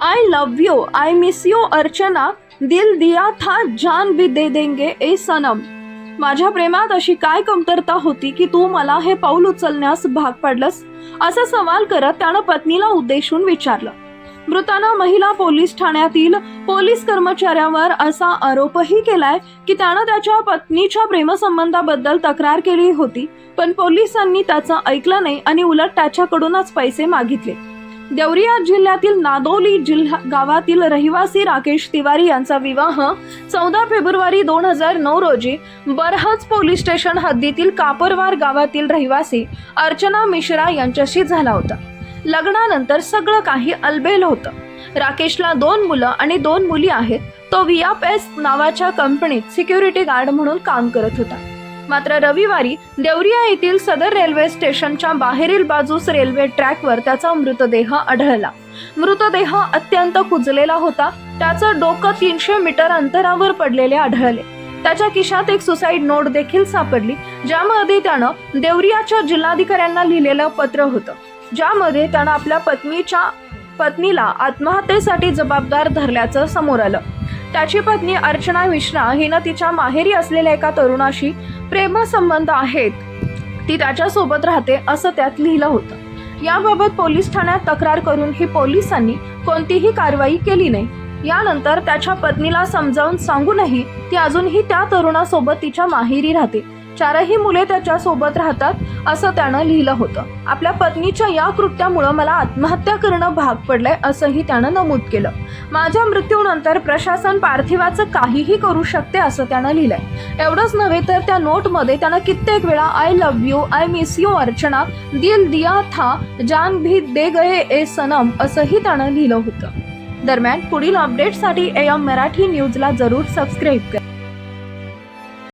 I love you I miss you Archana दिल दिया था जान भी दे देंगे ए सनम. माझ्या प्रेमात अशी काय कमतरता होती की तू मला हे पाऊल उचलण्यास भाग पाडलंस? असा सवाल करत त्यानं पत्नीला उद्देशून विचारलं. मृतानं महिला पोलीस ठाण्यातील पोलीस कर्मचाऱ्यावर असा आरोपही केलाय की त्यानं त्याच्या पत्नीच्या प्रेमसंबंधाबद्दल तक्रार केली होती पण पोलिसांनी त्याचं ऐकलं नाही आणि उलट त्याच्याकडूनच पैसे मागितले. देवरिया जिल्ह्यातील नादोली जिल्हा गावातील रहिवासी राकेश तिवारी यांचा विवाह चौदा फेब्रुवारी दोन हजार नऊ रोजी बरहज पोलीस स्टेशन हद्दीतील कापरवार गावातील रहिवासी अर्चना मिश्रा यांच्याशी झाला होता. लग्नानंतर सगळं काही अलबेल होतं. राकेशला दोन मुलं आणि दोन मुली आहेत. तो एस नावाच्या कंपनीत सिक्युरिटी गार्ड म्हणून काम करत होता. मात्र रविवारी देवरिया येथील सदर रेल्वे स्टेशनच्या बाहेरील बाजूस रेल्वे ट्रॅकवर त्याचा मृतदेह आढळला. मृतदेह अत्यंत कुजलेला होता. त्याचं डोकं तीनशे मीटर अंतरावर पडलेले आढळले. त्याच्या खिशात एक सुसाईड नोट देखील सापडली ज्यामध्ये त्यानं देवरियाच्या जिल्हाधिकाऱ्यांना लिहिलेलं पत्र होतं. ज्यामध्ये त्यानं आपल्या पत्नीच्या पत्नीला आत्महत्येसाठी जबाबदार धरल्याचं समोर आलं. त्याची पत्नी अर्चना मिश्रा हिनं तिच्या माहेरी असलेल्या एका तरुणाशी प्रेमसंबंध आहेत. ती त्याच्यासोबत राहते असं त्यात लिहिलं होतं. याबाबत पोलीस ठाण्यात तक्रार करूनही पोलिसांनी कोणतीही कारवाई केली नाही. यानंतर त्याच्या पत्नीला समजावून सांगूनही ती अजूनही त्या तरुणासोबत तिच्या माहेरी राहते. चारही मुले त्याच्या सोबत राहतात असं त्यानं लिहिलं होतं. आपल्या पत्नीच्या या कृत्यामुळं मला आत्महत्या करणं भाग पडलंय असंही त्यानं नमूद केलं. माझ्या मृत्यूनंतर प्रशासन पार्थिवाचं काहीही करू शकते असं त्यानं लिहिलंय. एवढंच नव्हे तर त्या नोटमध्ये त्यानं कित्येक वेळा I love you I miss you Archana दिल दिया था जान भी दे गए ए सनम असंही त्यानं लिहिलं होतं. दरम्यान पुढील अपडेटसाठी एम मराठी न्यूजला जरूर सबस्क्राईब करा.